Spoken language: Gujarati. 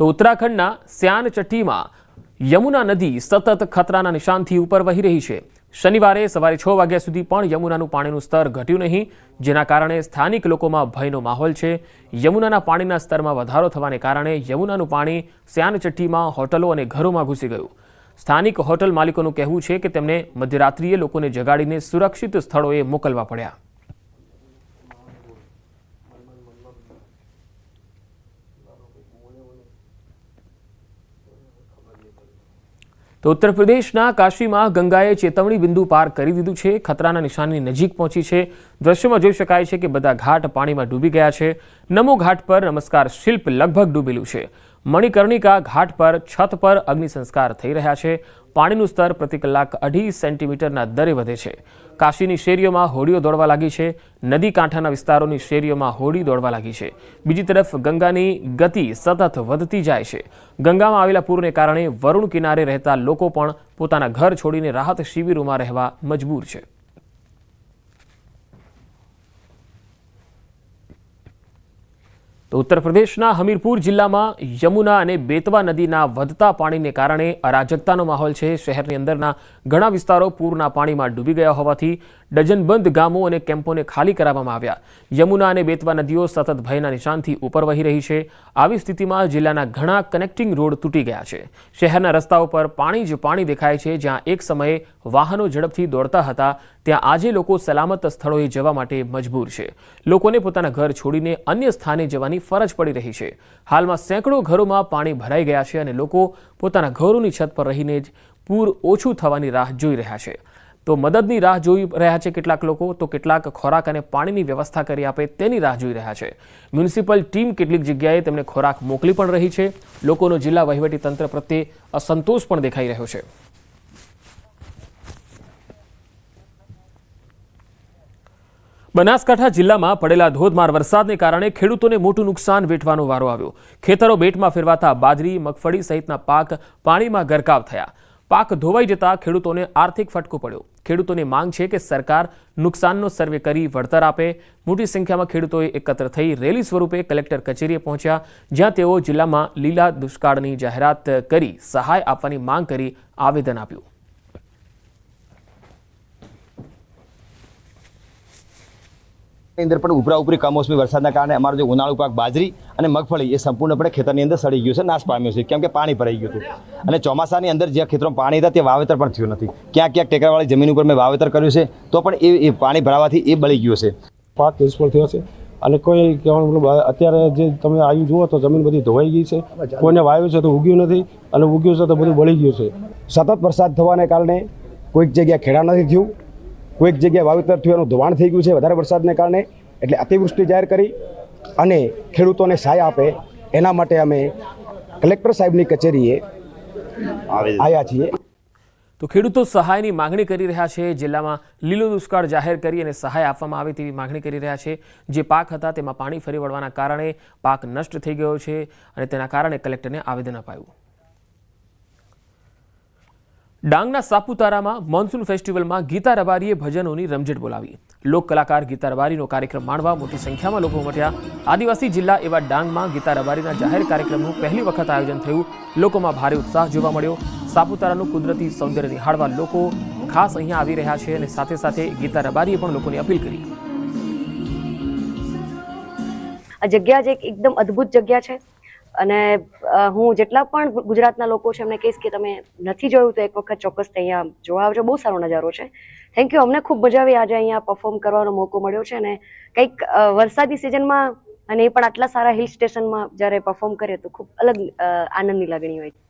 તો ઉત્તરાખંડના સ્યાનચટ્ટીમાં યમુના નદી સતત ખતરાના નિશાનથી ઉપર વહી રહી છે. શનિવારે સવારે છ વાગ્યા સુધી પણ યમુનાનું પાણીનું સ્તર ઘટ્યું નહીં, જેના કારણે સ્થાનિક લોકોમાં ભયનો માહોલ છે. યમુનાના પાણીના સ્તરમાં વધારો થવાને કારણે યમુનાનું પાણી સ્યાનચટ્ટીમાં હોટલો અને ઘરોમાં ઘૂસી ગયું. સ્થાનિક હોટલ માલિકોનું કહેવું છે કે તેમને મધ્યરાત્રિએ લોકોને જગાડીને સુરક્ષિત સ્થળોએ મોકલવા પડ્યા. તો ઉત્તર પ્રદેશના કાશીમાં ગંગાએ ચેતવણી બિંદુ પાર કરી દીધું છે. ખતરાના નિશાનની નજીક પહોંચી છે. દ્રશ્યમાં જોઈ શકાય છે કે બધા ઘાટ પાણીમાં ડૂબી ગયા છે. નમો ઘાટ પર નમસ્કાર શિલ્પ લગભગ ડૂબેલું છે. મણિકર્ણિકા ઘાટ પર છત પર અગ્નિ સંસ્કાર થઈ રહ્યા છે. પાણીનું સ્તર પ્રતિ કલાક અઢી સેન્ટીમીટરના દરે વધે છે. કાશીની શેરીઓમાં હોડીઓ દોડવા લાગી છે. નદી કાંઠાના વિસ્તારોની શેરીઓમાં હોડી દોડવા લાગી છે. બીજી તરફ ગંગાની ગતિ સતત વધતી જાય છે. ગંગામાં આવેલા પૂરને કારણે વરુણ કિનારે રહેતા લોકો પણ પોતાના ઘર છોડીને રાહત શિબિરોમાં રહેવા મજબૂર છે. તો ઉત્તર પ્રદેશના હમીરપુર જિલ્લામાં યમુના અને બેતવા નદીના વધતા પાણીને કારણે અરાજકતાનો માહોલ છે. શહેરની અંદરના ઘણા વિસ્તારો પૂરના પાણીમાં ડૂબી ગયા હોવાથી ડઝનબંધ ગામો અને કેમ્પોને ખાલી કરાવવામાં આવ્યા. યમુના અને બેતવા નદીઓ સતત ભયના નિશાનથી ઉપર વહી રહી છે. આવી સ્થિતિમાં જિલ્લાના ઘણા કનેક્ટિંગ રોડ તૂટી ગયા છે. શહેરના રસ્તાઓ પર પાણી જ પાણી દેખાય છે, જ્યાં એક સમયે વાહનો ઝડપથી દોડતા હતા. ત્યાં આજે લોકો સલામત સ્થળોએ જવા માટે મજબૂર છે. લોકોને પોતાના ઘર છોડીને અન્ય સ્થાને જવાની ફરજ પડી રહી છે. હાલમાં સેંકડો ઘરોમાં પાણી ભરાઈ ગયા છે અને લોકો પોતાના ઘરોની છત પર રહીને જ પૂર ઓછું થવાની રાહ જોઈ રહ્યા છે. તો મદદની રાહ જોઈ રહ્યા છે કેટલાક લોકો, તો કેટલાક ખોરાક અને પાણીની વ્યવસ્થા કરી આપે તેની રાહ જોઈ રહ્યા છે. મ્યુનિસિપલ ટીમ કેટલીક જગ્યાએ તેમને ખોરાક મોકલી પણ રહી છે. લોકોનો જિલ્લા વહીવટી તંત્ર પ્રત્યે અસંતોષ પણ દેખાઈ રહ્યો છે. બનાસકાંઠા જિલ્લામાં પડેલા ધોધમાર વરસાદને કારણે ખેડૂતોને મોટું નુકસાન વેઠવાનો વારો આવ્યો. ખેતરો બેટમાં ફેરવાતા બાજરી, મગફળી સહિતના પાક પાણીમાં ગરકાવ થયા. પાક ધોવાઈ જતા ખેડૂતોને આર્થિક ફટકો પડ્યો. ખેડૂતોની માંગ છે કે સરકાર નુકસાનનો સર્વે કરી વળતર આપે. મોટી સંખ્યામાં ખેડૂતોએ એકત્ર થઈ રેલી સ્વરૂપે કલેક્ટર કચેરીએ પહોંચ્યા, જ્યાં તેઓ જિલ્લામાં લીલા દુષ્કાળની જાહેરાત કરી સહાય આપવાની માંગ કરી આવેદન આપ્યું. ની અંદર પણ ઉપરા ઉપરી કમોસમી વરસાદના કારણે અમારો જે ઉનાળુ પાક બાજરી અને મગફળી એ સંપૂર્ણપણે ખેતરની અંદર સડી ગયું છે નાશ પામ્યો છે કેમ કે પાણી ભરાઈ ગયું હતું. અને ચોમાસાની અંદર જ્યાં ખેતરોમાં પાણી હતા તે વાવેતર પણ થયું નથી. ક્યાંક ક્યાંક ટેકરાવાળી જમીન ઉપર મેં વાવેતર કર્યું છે તો પણ એ પાણી ભરાવાથી એ બળી ગયું છે. પાક નિષ્ફળ થયો છે. અને કોઈ કહેવાનું અત્યારે જે તમે આવ્યું જુઓ તો જમીન બધી ધોવાઈ ગઈ છે. કોઈને વાવ્યું છે તો ઉગ્યું નથી અને ઉગ્યું છે તો બધું બળી ગયું છે. સતત વરસાદ થવાને કારણે કોઈક જગ્યાએ ખેડા નથી થયું. કોઈક જગ્યાએ વાવેતર થયું એનું ધોવાણ થઈ ગયું છે વધારે વરસાદને કારણે એટલે અતિવૃષ્ટિ જાહેર કરી અને ખેડૂતોને સહાય આપે. એના માટે અમે કલેક્ટર સાહેબની કચેરીએ આવ્યા છીએ. તો ખેડૂતો સહાયની માંગણી કરી રહ્યા છે જિલ્લામાં લીલો દુષ્કાળ જાહેર કરી અને સહાય આપવામાં આવે તેવી માગણી કરી રહ્યા છે. જે પાક હતા તેમાં પાણી ફરી વળવાના કારણે પાક નષ્ટ થઈ ગયો છે અને તેના કારણે કલેક્ટરને આવેદન અપાયું. ડાંગના સાપુતારામાં મોન્સૂન ફેસ્ટિવલમાં ગીતા રબારીએ ભજનોની રમઝટ બોલાવી. લોક કલાકાર ગીતા રબારીનો કાર્યક્રમ માણવા મોટી સંખ્યામાં લોકો ઉમટ્યા. આદિવાસી જિલ્લા એવા ડાંગમાં ગીતા રબારીના જાહેર કાર્યક્રમનું પહેલી વખત આયોજન થયું. લોકોમાં ભારે ઉત્સાહ જોવા મળ્યો. સાપુતારાનું કુદરતી સૌંદર્ય નિહાળવા લોકો ખાસ અહીંયા આવી રહ્યા છે અને સાથે સાથે ગીતા રબારીએ પણ લોકોને અપીલ કરી. આ જગ્યા જ એક એકદમ અદ્ભુત જગ્યા છે. અને હું જેટલા પણ ગુજરાતના લોકો છે એમને કહીશ કે તમે નથી જોયું તો એક વખત ચોક્કસ અહીંયા જોવા આવજો. બહુ સારો નજારો છે. થેન્ક યુ અમને ખૂબ મજા આવી. આજે અહીંયા પરફોર્મ કરવાનો મોકો મળ્યો છે અને કંઈક વરસાદી સિઝનમાં અને એ પણ આટલા સારા હિલ સ્ટેશનમાં જ્યારે પરફોર્મ કરીએ તો ખૂબ અલગ આનંદની લાગણી હોય છે.